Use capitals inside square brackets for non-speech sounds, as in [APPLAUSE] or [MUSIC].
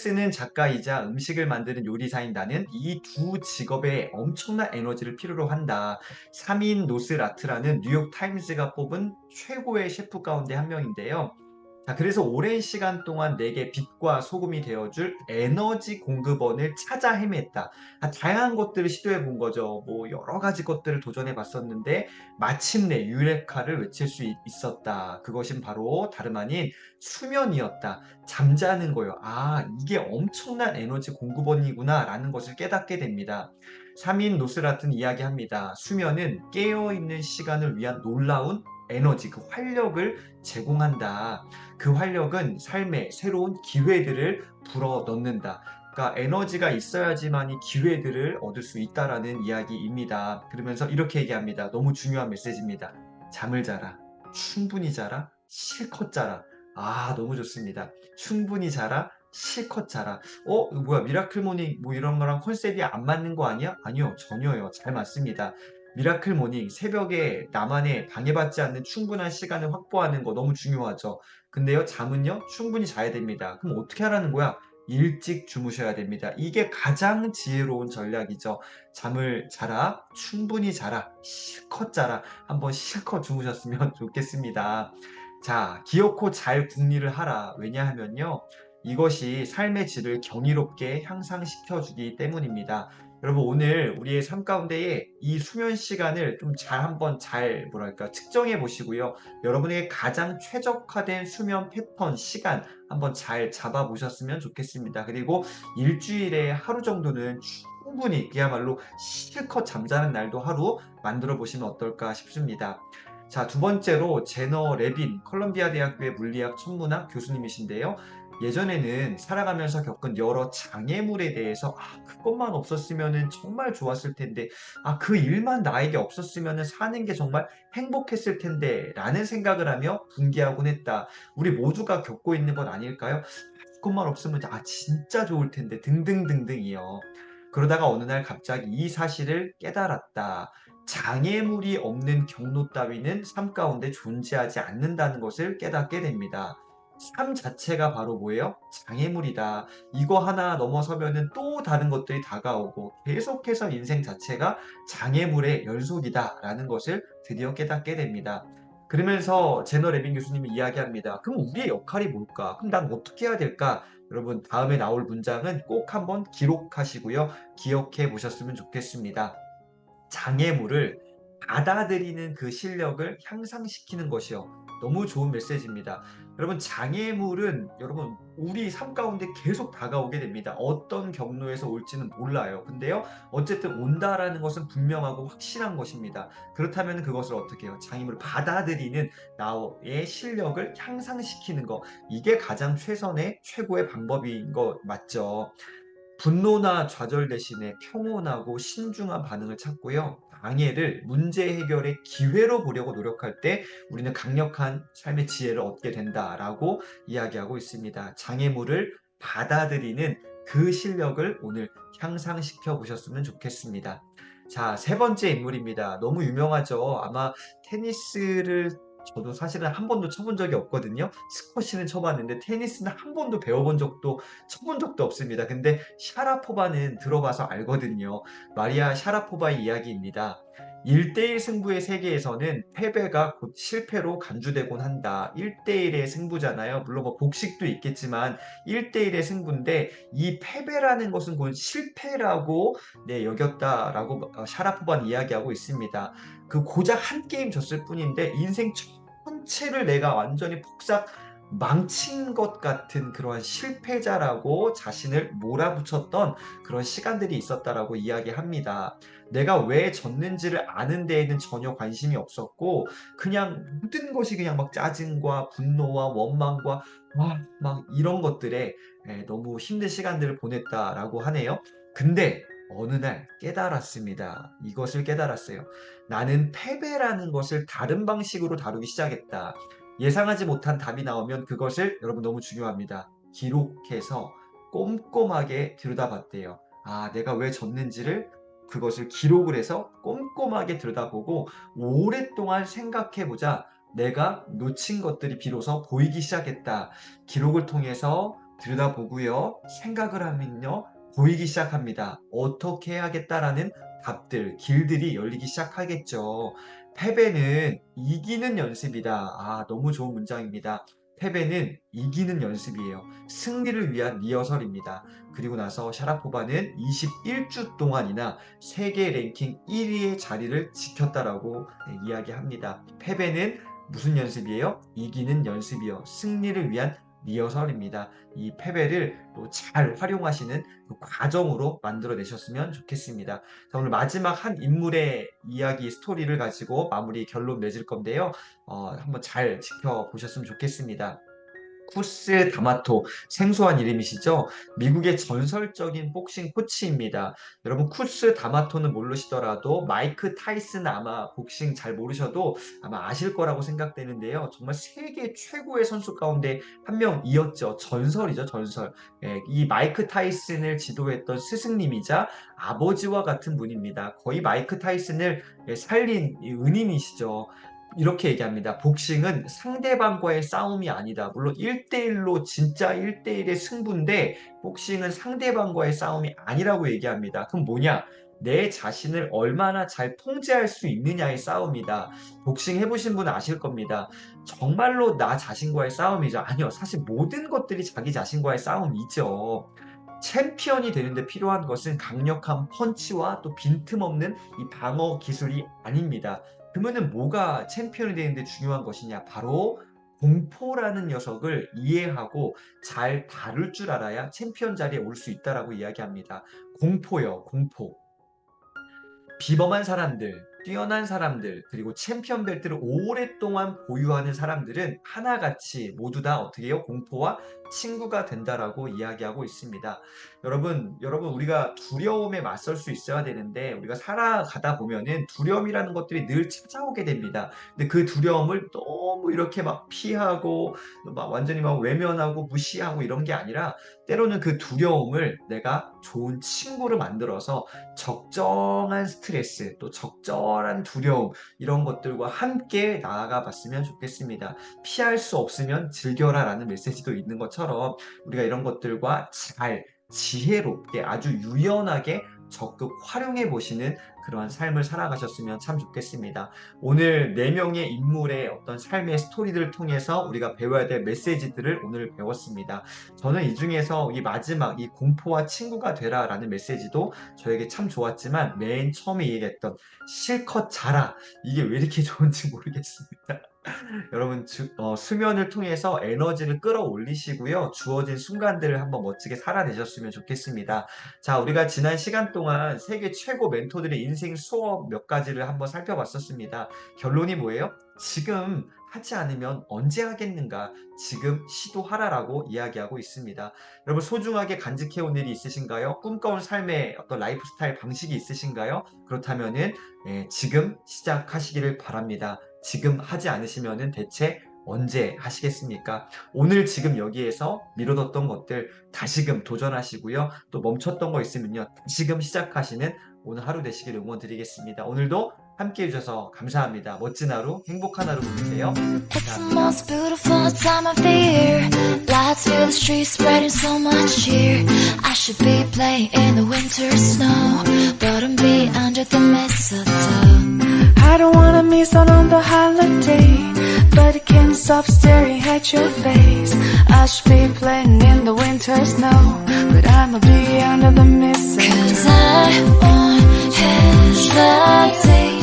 쓰는 작가이자 음식을 만드는 요리사인 나는 이 두 직업에 엄청난 에너지를 필요로 한다. 3인 노스 라트라는 뉴욕 타임즈가 뽑은 최고의 셰프 가운데 한 명인데요. 자, 그래서 오랜 시간 동안 내게 빛과 소금이 되어줄 에너지 공급원을 찾아 헤맸다. 아, 다양한 것들을 시도해 본 거죠. 뭐 여러 가지 것들을 도전해 봤었는데 마침내 유레카를 외칠 수 있- 있었다. 그것은 바로 다름 아닌 수면이었다. 잠자는 거예요. 아, 이게 엄청난 에너지 공급원이구나 라는 것을 깨닫게 됩니다. 3인 노스라튼 이야기합니다. 수면은 깨어있는 시간을 위한 놀라운 에너지, 그 활력을 제공한다. 그 활력은 삶에 새로운 기회들을 불어 넣는다. 그러니까 에너지가 있어야지만 이 기회들을 얻을 수 있다라는 이야기입니다. 그러면서 이렇게 얘기합니다. 너무 중요한 메시지입니다. 잠을 자라. 충분히 자라. 실컷 자라. 아, 너무 좋습니다. 충분히 자라. 실컷 자라. 어, 뭐야, 미라클 모닝 뭐 이런 거랑 컨셉이 안 맞는 거 아니야? 아니요, 전혀요. 잘 맞습니다. 미라클 모닝 새벽에 나만의 방해받지 않는 충분한 시간을 확보하는 거 너무 중요하죠. 근데요, 잠은요, 충분히 자야 됩니다. 그럼 어떻게 하라는 거야? 일찍 주무셔야 됩니다. 이게 가장 지혜로운 전략이죠. 잠을 자라, 충분히 자라, 실컷 자라, 한번 실컷 주무셨으면 [LAUGHS] 좋겠습니다. 자, 기어코 잘 궁리를 하라. 왜냐하면요, 이것이 삶의 질을 경이롭게 향상시켜 주기 때문입니다. 여러분, 오늘 우리의 삶 가운데에 이 수면 시간을 좀 잘 한번 잘, 뭐랄까, 측정해 보시고요. 여러분에게 가장 최적화된 수면 패턴, 시간 한번 잘 잡아 보셨으면 좋겠습니다. 그리고 일주일에 하루 정도는 충분히 그야말로 실컷 잠자는 날도 하루 만들어 보시면 어떨까 싶습니다. 자, 두 번째로 제너 레빈, 컬럼비아 대학교의 물리학 천문학 교수님이신데요. 예전에는 살아가면서 겪은 여러 장애물에 대해서 아, 그것만 없었으면 정말 좋았을 텐데, 아, 그 일만 나에게 없었으면 사는 게 정말 행복했을 텐데, 라는 생각을 하며 분개하곤 했다. 우리 모두가 겪고 있는 건 아닐까요? 그것만 없으면 아, 진짜 좋을 텐데, 등등등등이요. 그러다가 어느 날 갑자기 이 사실을 깨달았다. 장애물이 없는 경로 따위는 삶 가운데 존재하지 않는다는 것을 깨닫게 됩니다. 삶 자체가 바로 뭐예요? 장애물이다. 이거 하나 넘어서면은 또 다른 것들이 다가오고 계속해서 인생 자체가 장애물의 연속이다라는 것을 드디어 깨닫게 됩니다. 그러면서 제너 레빈 교수님이 이야기합니다. 그럼 우리의 역할이 뭘까? 그럼 난 어떻게 해야 될까? 여러분 다음에 나올 문장은 꼭 한번 기록하시고요. 기억해 보셨으면 좋겠습니다. 장애물을 받아들이는 그 실력을 향상시키는 것이요. 너무 좋은 메시지입니다. 여러분, 장애물은 여러분, 우리 삶 가운데 계속 다가오게 됩니다. 어떤 경로에서 올지는 몰라요. 근데요, 어쨌든 온다라는 것은 분명하고 확실한 것입니다. 그렇다면 그것을 어떻게 해요? 장애물을 받아들이는 나의 실력을 향상시키는 것. 이게 가장 최선의 최고의 방법인 거 맞죠? 분노나 좌절 대신에 평온하고 신중한 반응을 찾고요. 방해를 문제 해결의 기회로 보려고 노력할 때 우리는 강력한 삶의 지혜를 얻게 된다라고 이야기하고 있습니다. 장애물을 받아들이는 그 실력을 오늘 향상시켜 보셨으면 좋겠습니다. 자, 세 번째 인물입니다. 너무 유명하죠. 아마 테니스를 저도 사실은 한 번도 쳐본 적이 없거든요. 스쿼시는 쳐봤는데 테니스는 한 번도 배워본 적도 쳐본 적도 없습니다. 근데 샤라포바는 들어봐서 알거든요. 마리아 샤라포바의 이야기입니다. 1대1 승부의 세계에서는 패배가 곧 실패로 간주되곤 한다. 1대1의 승부잖아요. 물론 뭐 복식도 있겠지만 1대1의 승부인데 이 패배라는 것은 곧 실패라고 네, 여겼다라고 어, 샤라포바는 이야기하고 있습니다. 그 고작 한 게임 졌을 뿐인데 인생 전체를 내가 완전히 폭삭 망친 것 같은 그러한 실패자라고 자신을 몰아붙였던 그런 시간들이 있었다라고 이야기합니다. 내가 왜 졌는지를 아는 데에는 전혀 관심이 없었고 그냥 모든 것이 그냥 막 짜증과 분노와 원망과 와, 막 이런 것들에 예, 너무 힘든 시간들을 보냈다라고 하네요. 근데 어느 날 깨달았습니다. 이것을 깨달았어요. 나는 패배라는 것을 다른 방식으로 다루기 시작했다. 예상하지 못한 답이 나오면 그것을 여러분 너무 중요합니다. 기록해서 꼼꼼하게 들여다봤대요. 아, 내가 왜 졌는지를 그것을 기록을 해서 꼼꼼하게 들여다보고 오랫동안 생각해보자 내가 놓친 것들이 비로소 보이기 시작했다. 기록을 통해서 들여다보고요. 생각을 하면요. 보이기 시작합니다. 어떻게 해야겠다라는 답들, 길들이 열리기 시작하겠죠. 패배는 이기는 연습이다. 아, 너무 좋은 문장입니다. 패배는 이기는 연습이에요. 승리를 위한 리허설입니다. 그리고 나서 샤라포바는 21주 동안이나 세계 랭킹 1위의 자리를 지켰다라고 네, 이야기합니다. 패배는 무슨 연습이에요? 이기는 연습이요. 승리를 위한 리허설입니다. 이 패배를 또 잘 활용하시는 그 과정으로 만들어내셨으면 좋겠습니다. 자, 오늘 마지막 한 인물의 이야기 스토리를 가지고 마무리 결론 맺을 건데요. 어, 한번 잘 지켜보셨으면 좋겠습니다. 쿠스 다마토 생소한 이름이시죠? 미국의 전설적인 복싱 코치입니다. 여러분 쿠스 다마토는 모르시더라도 마이크 타이슨 아마 복싱 잘 모르셔도 아마 아실 거라고 생각되는데요. 정말 세계 최고의 선수 가운데 한 명이었죠. 전설이죠, 전설. 예, 이 마이크 타이슨을 지도했던 스승님이자 아버지와 같은 분입니다. 거의 마이크 타이슨을 예, 살린 이 은인이시죠. 이렇게 얘기합니다. 복싱은 상대방과의 싸움이 아니다. 물론 1대1로 진짜 1대1의 승부인데 복싱은 상대방과의 싸움이 아니라고 얘기합니다. 그럼 뭐냐? 내 자신을 얼마나 잘 통제할 수 있느냐의 싸움이다. 복싱 해보신 분은 아실 겁니다. 정말로 나 자신과의 싸움이죠. 아니요. 사실 모든 것들이 자기 자신과의 싸움이죠. 챔피언이 되는데 필요한 것은 강력한 펀치와 또 빈틈없는 이 방어 기술이 아닙니다. 그러면은 뭐가 챔피언이 되는데 중요한 것이냐? 바로 공포라는 녀석을 이해하고 잘 다룰 줄 알아야 챔피언 자리에 올 수 있다라고 이야기합니다. 공포요, 공포. 비범한 사람들, 뛰어난 사람들, 그리고 챔피언 벨트를 오랫동안 보유하는 사람들은 하나같이 모두 다 어떻게 해요? 공포와 친구가 된다라고 이야기하고 있습니다. 여러분, 여러분, 우리가 두려움에 맞설 수 있어야 되는데, 우리가 살아가다 보면은 두려움이라는 것들이 늘 찾아오게 됩니다. 근데 그 두려움을 너무 이렇게 막 피하고, 막 완전히 막 외면하고 무시하고 이런 게 아니라, 때로는 그 두려움을 내가 좋은 친구를 만들어서 적정한 스트레스, 또 적 절한 두려움, 이런 것들과 함께 나아가 봤으면 좋겠습니다. 피할 수 없으면 즐겨라 라는 메시지도 있는 것처럼 우리가 이런 것들과 잘 지혜롭게 아주 유연하게 적극 활용해 보시는 그러한 삶을 살아가셨으면 참 좋겠습니다. 오늘 네 명의 인물의 어떤 삶의 스토리들을 통해서 우리가 배워야 될 메시지들을 오늘 배웠습니다. 저는 이 중에서 이 마지막 이 공포와 친구가 되라라는 메시지도 저에게 참 좋았지만 맨 처음에 얘기했던 실컷 자라 이게 왜 이렇게 [LAUGHS] 좋은지 모르겠습니다. [LAUGHS] 여러분 주- 어, 수면을 통해서 에너지를 끌어올리시고요. 주어진 순간들을 한번 멋지게 살아내셨으면 좋겠습니다. 자, 우리가 지난 시간 동안 세계 최고 멘토들의 인생 수업 몇 가지를 한번 살펴봤었습니다. 결론이 뭐예요? 지금 하지 않으면 언제 하겠는가? 지금 시도하라라고 이야기하고 있습니다. 여러분 소중하게 간직해온 일이 있으신가요? 꿈꿔온 삶의 어떤 라이프 스타일 방식이 있으신가요? 그렇다면은 예, 지금 시작하시기를 바랍니다. 지금 하지 않으시면은 대체 언제 하시겠습니까? 오늘 지금 여기에서 미뤄뒀던 것들 다시금 도전하시고요. 또 멈췄던 거 있으면요. 다시금 시작하시는 오늘 하루 되시길 응원드리겠습니다. 오늘도 함께 해주셔서 감사합니다. 멋진 하루, 행복한 하루 보내세요. Time is on on the holiday But I can't stop staring at your face. I should be playing in the winter snow But I'ma be under the mistletoe. Cause I want his love.